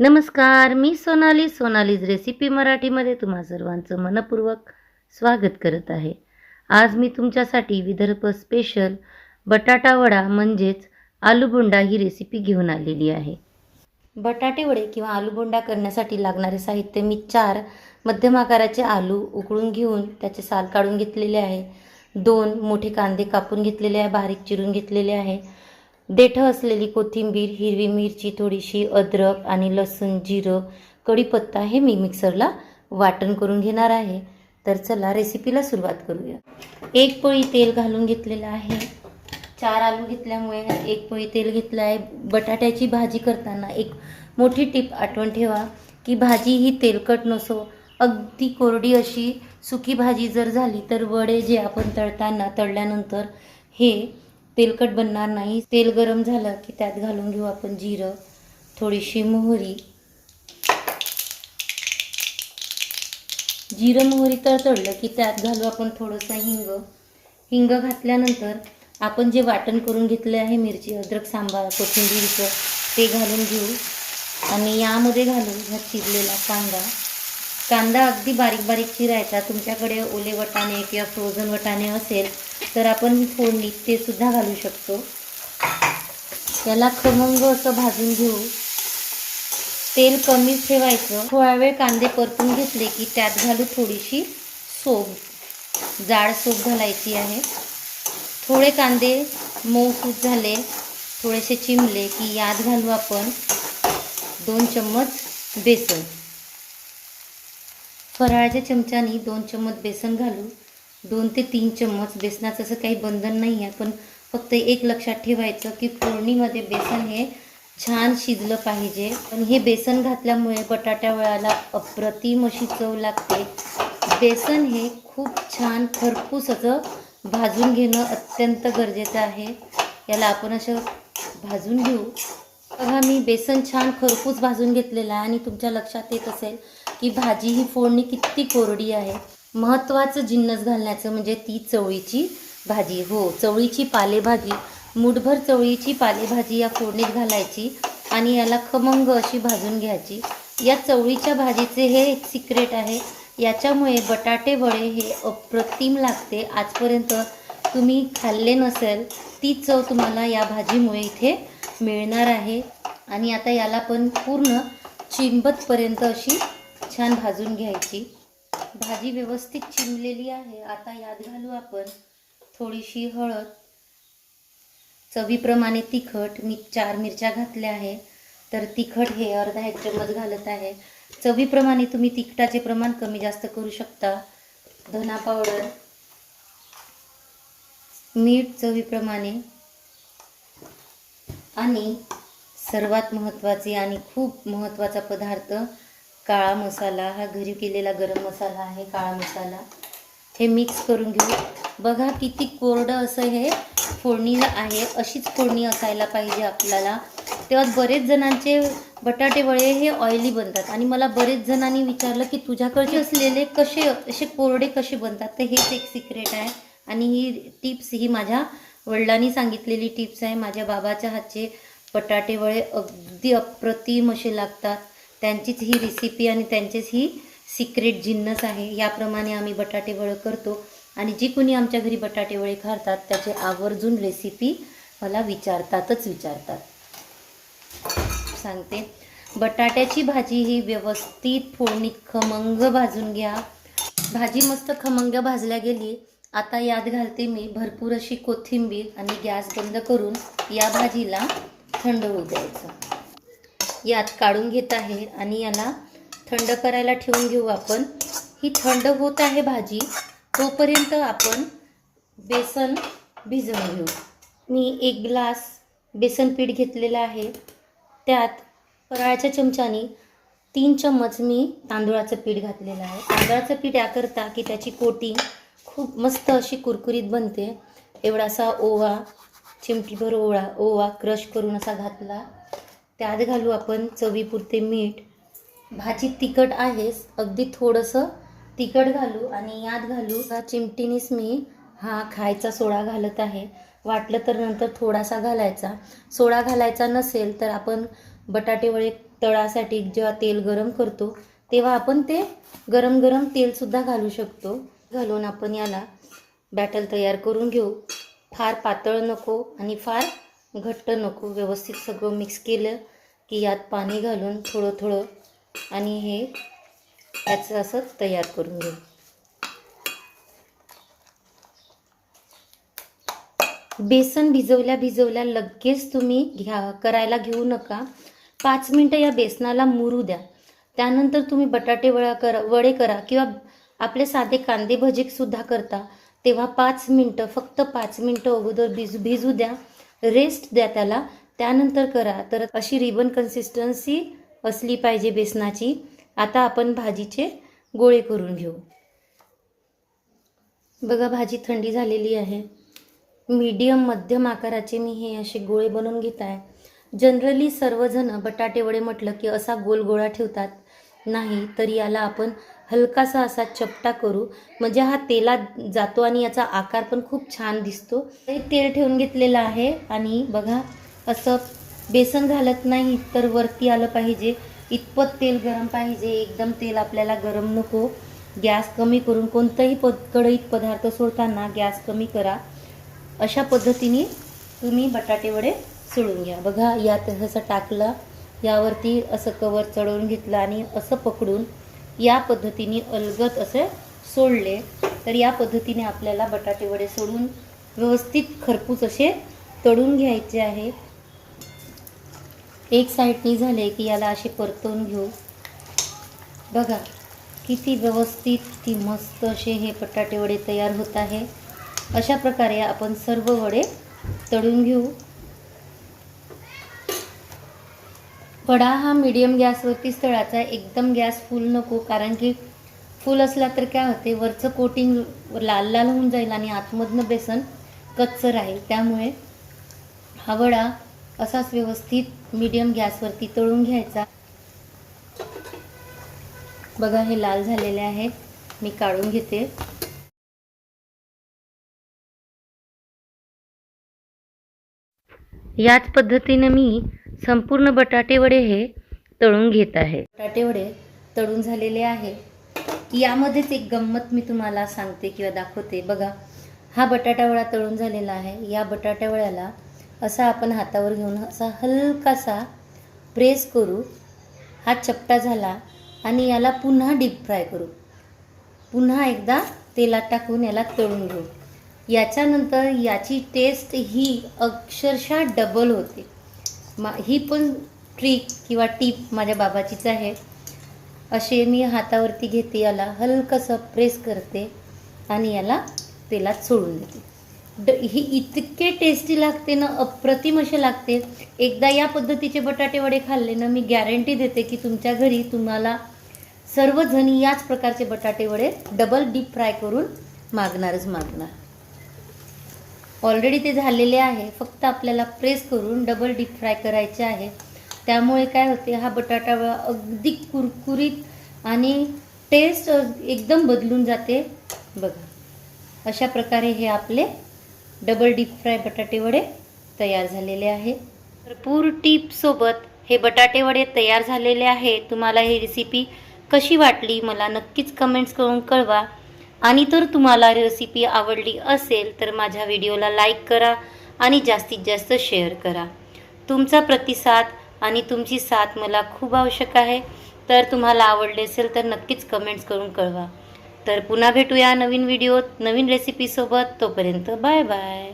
नमस्कार मी सोनाली. सोनालीज रेसिपी मराठीमध्ये तुम्हा सर्वांचं मनपूर्वक स्वागत करत आहे. आज मी तुमच्यासाठी विदर्भ स्पेशल बटाटा वडा म्हणजेच आलूबोंडा ही रेसिपी घेऊन आलेली आहे. बटाटे वडे किंवा आलूबोंडा करण्यासाठी लागणारे साहित्य मी चार मध्यम आकाराचे आलू उकळून घेऊन त्याचे साल काढून घेतलेले आहे. दोन मोठे कांदे कापून घेतलेले आहे बारीक चिरून घेतलेले आहे. देठं असलेली कोथिंबीर हिरवी मिरची थोडीशी अद्रक आणि लसूण जिरं कढीपत्ता हे मी मिक्सरला वाटण करून घेणार आहे. तर चला रेसिपीला सुरुवात करूया. एक पोळी तेल घालून घेतलेलं आहे. चार आलू घेतल्यामुळे एक पोळी तेल घेतलं आहे. बटाट्याची भाजी करताना एक मोठी टीप आठवण ठेवा की भाजी ही तेलकट नसो. अगदी कोरडी अशी सुकी भाजी जर झाली तर वडे जे आपण तळताना तळल्यानंतर हे तेलकट बनणार नाही. तेल गरम झालं की त्यात घालून घेऊ आपण जिरं थोडीशी मोहरी. जिरं मोहरी तळतळलं की त्यात घालू आपण थोडंसं हिंग. हिंग घातल्यानंतर आपण जे वाटण करून घेतले आहे मिरची अद्रक सांबार कोथिंबीरचं ते घालून घेऊ. आणि यामध्ये घालू ह्या चिरलेला कांदा. कांदा अगदी बारीक बारीक चिरायचा. तुमच्याकडे ओले वटाणे किंवा फ्रोझन वटाणे असेल तर आपण फोडणीत ते सुद्धा घालू शकतो. त्याला खमंग असं भाजून घेऊ. तेल कमीच ठेवायचं. थोडा वेळ कांदे परतून घेतले की त्यात घालू थोडीशी सोप जाड सोप घालायची आहे. थोडे कांदे मऊसूत झाले थोडेसे चिमले की यात घालू आपण दोन चम्मच बेसन. फराळाच्या चमच्यानी दोन चम्मच बेसन घालू. दोन ते तीन चम्मच बेसनाचं असं काही बंधन नाही आहे पण फक्त एक लक्षात ठेवायचं की फोडणीमध्ये बेसन हे छान शिजलं पाहिजे. पण हे बेसन घातल्यामुळे बटाट्या वळाला अप्रतिम अशी चव लागते. बेसन हे खूप छान खरपूस असं भाजून घेणं अत्यंत गरजेचं आहे. याला आपण असं भाजून घेऊ. बघा मी बेसन छान खरपूस भाजून घेतलेलं आहे आणि तुमच्या लक्षात येत असेल की भाजी ही फोडणी किती कोरडी आहे. महत्त्वाचं जिन्नस घालण्याचं म्हणजे ती चवळीची भाजी. हो चवळीची पालेभाजी. मुठभर चवळीची पालेभाजी या फोडणीत घालायची आणि याला खमंग अशी भाजून घ्यायची. या चवळीच्या भाजीचे हे एक सिक्रेट आहे. याच्यामुळे बटाटे वडे हे अप्रतिम लागते. आजपर्यंत तुम्ही खाल्ले नसेल ती चव तुम्हाला या भाजीमुळे इथे मिळणार आहे. आणि आता याला पण पूर्ण चिंबतपर्यंत अशी छान भाजून घ्यायची. भाजी व्यवस्थित चिमलेली आहे. आता यात घालू आपण थोडीशी हळद. चवीप्रमाणे तिखट मी चार मिरच्या घातल्या आहे. तर तिखट हे अर्धा एक चम्मच घालत आहे. चवीप्रमाणे तुम्ही तिखटाचे प्रमाण कमी जास्त करू शकता. धना पावडर मीठ चवीप्रमाणे आणि सर्वात महत्त्वाचे आणि खूप महत्त्वाचा पदार्थ काळा मसाला हा घरी केलेला गरम मसाला आहे काळा मसाला. हे मिक्स करून घेऊ. बघा किती कोरडं असं हे फोडणीला आहे. अशीच फोडणी असायला पाहिजे आपल्याला. तेव्हा बरेच जणांचे बटाटे वळे हे ऑइली बनतात. आणि मला बरेच जणांनी विचारलं की तुझ्याकडचे असलेले कसे असे कोरडे कसे बनतात? तर हेच एक सिक्रेट आहे. आणि ही टिप्स ही माझ्या वडिलांनी सांगितलेली टिप्स आहे. माझ्या बाबाच्या हातचे बटाटे वडे अगदी अप्रतिम असे लागतात. त्यांचीच ही रेसिपी आणि त्यांचीच ही सिक्रेट जिन्नस आहे. याप्रमाणे आम्ही बटाटे करतो. आणि जी कोणी आमच्या घरी बटाटेवळे खातात त्याचे आवर्जून रेसिपी मला विचारतातच विचारतात. सांगते. बटाट्याची भाजी ही व्यवस्थित फोडणीत खमंग भाजून घ्या. भाजी मस्त खमंग भाजल्या गेली. आता यात घालते मी भरपूर अशी कोथिंबीर आणि गॅस बंद करून या भाजीला थंड होऊ द्यायचं. यात काढून घेत आहे आणि याला थंड करायला ठेवून घेऊ आपण. ही थंड होत आहे भाजी तोपर्यंत आपण बेसन भिजवून घेऊ. मी एक ग्लास बेसन पीठ घेतलेलं आहे. त्यात फराळाच्या चमच्यानी तीन चम्मच मी तांदूळाचं पीठ घातलेलं आहे. तांदळाचं पीठ याकरता की त्याची कोटिंग खूप मस्त अशी कुरकुरीत बनते. एवढासा ओवा चिमटीभर ओळा ओवा क्रश करून असा घातला. त्यात घालू आपण चवीपुरते मीठ. भाजी तिखट आहेच अगदी थोडंसं तिखट घालू आणि यात घालू चिमटीनीच मी हा खायचा सोडा घालत आहे. वाटलं तर नंतर थोडासा घालायचा. सोडा घालायचा नसेल तर आपण बटाटेवळे तळासाठी जेव्हा तेल गरम करतो तेव्हा आपण ते गरम गरम तेलसुद्धा घालू शकतो. घालून आपण याला बॅटर तयार करून घेऊ. फार पातळ नको आणि फार घट्ट नको व्यवस्थित सगळं मिक्स केलं की यात पाणी घालून थोडं थोडं आणि हे याचं असं तयार करून घेऊ. बेसन भिजवल्या भिजवल्या लगेच तुम्ही घ्या करायला घेऊ नका. पाच मिनटं या बेसनाला मुरू द्या. त्यानंतर तुम्ही बटाटे वडा करा वडे करा किंवा आपले साधे कांदे भजीसुद्धा करता. तेव्हा पाच मिनटं फक्त पाच मिनटं अगोदर भिजू भिजू द्या. रेस्ट द्या त्याला. त्यानंतर करा. तर अशी रिबन कन्सिस्टन्सी असली पाहिजे बेसनाची. आता आपण भाजीचे गोळे करून घेऊ. बघा भाजी थंडी झालेली आहे. मीडियम मध्यम आकाराचे मी हे असे गोळे बनवून घेत आहे. जनरली सर्वजण बटाटे वडे म्हटलं की असा गोल गोळा ठेवतात. नाही तर याला आपण हलकासा असा चपटा करू. म्हणजे हा तेलात जातो आणि याचा आकार पण खूप छान दिसतो. तेल ठेवून घेतलेलं आहे आणि बघा असं बेसन घालत नाही तर वरती आलं पाहिजे. इतपत तेल गरम पाहिजे. एकदम तेल आपल्याला गरम नको. गॅस कमी करून कोणताही प कढईत पदार्थ सोडताना गॅस कमी करा. अशा पद्धतीने तुम्ही बटाटे वडे सोडून घ्या. बघा यात जसं टाकलं. यावरती असं कवर चढवून घेतलं आणि असं पकडून या पद्धतीने अलगत असे सोडले. तर या पद्धतीने आपल्याला बटाटे वडे सोडून व्यवस्थित खरपूस असे तळून घ्यायचे आहे. एक साईडनी झाले की याला असे परतवून घेऊ. बघा किती व्यवस्थित ती मस्त असे हे बटाटे वडे तयार होत आहे. अशा प्रकारे आपण सर्व वडे तळून घेऊ. वडा हा मीडियम गॅसवरतीच स्थळाचा एकदम गॅस फुल नको कारण की फुल असला तर काय होते वरचं कोटिंग लाल लाल होऊन जाईल आणि आतमधनं बेसन कच्चं राहील त्यामुळे हा वडा असाच व्यवस्थित मीडियम गॅसवरती तळून घ्यायचा. बघा हे लाल झालेले आहेत मी काढून घेते. याच पद्धतीने मी संपूर्ण बटाटेवडे हे तळून घेत आहे. बटाटेवडे तळून झालेले आहे. यामध्येच एक गंमत मी तुम्हाला सांगते किंवा दाखवते. बघा हा बटाटावडा तळून झालेला आहे. या बटाट्यावड्याला असा आपण हातावर घेऊन असा हलकासा प्रेस करू. हा चपटा झाला आणि याला पुन्हा डीप फ्राय करू. पुन्हा एकदा तेलात टाकून याला तळून घेऊ. याच्यानंतर याची टेस्ट ही अक्षरशः डबल होते. मा ही पण ट्रिक किंवा टीप माझ्या बाबाचीच आहे. असे मी हातावरती घेते याला हलकंसं प्रेस करते आणि याला तेलात सोडून देते. ड ही इतके टेस्टी लागते ना अप्रतिम असे लागते. एकदा या पद्धतीचे बटाटे वडे खाल्ले ना मी गॅरंटी देते की तुमच्या घरी तुम्हाला सर्वजणी याच प्रकारचे बटाटे वडे डबल डीप फ्राय करून मागणारच मागणार. ऑलरेडी ते झालेले आहे. फक्त आपल्याला प्रेस करून डबल डीप फ्राय करायचे आहे. त्यामुळे काय होते हा बटाटा अगदी कुरकुरीत आणि टेस्ट एकदम बदलून जाते. बघा अशा प्रकारे हे आपले डबल डीप फ्राय बटाटे वडे तयार झालेले आहे. भरपूर टीपसोबत हे बटाटे वडे तयार झालेले आहे. तुम्हाला ही रेसिपी कशी वाटली मला नक्कीच कमेंट्स करून कळवा. आणि तर तुम्हाला रेसिपी आवडली असेल तर माझ्या व्हिडिओला लाईक करा आणि जास्तीत जास्त शेअर करा. तुमचा प्रतिसाद आणि तुमची साथ मला खूप आवश्यक आहे. तर तुम्हाला आवडले असेल तर नक्कीच कमेंट्स करून कळवा. तर पुन्हा भेटूया नवीन व्हिडिओत नवीन रेसिपीसोबत तोपर्यंत बाय बाय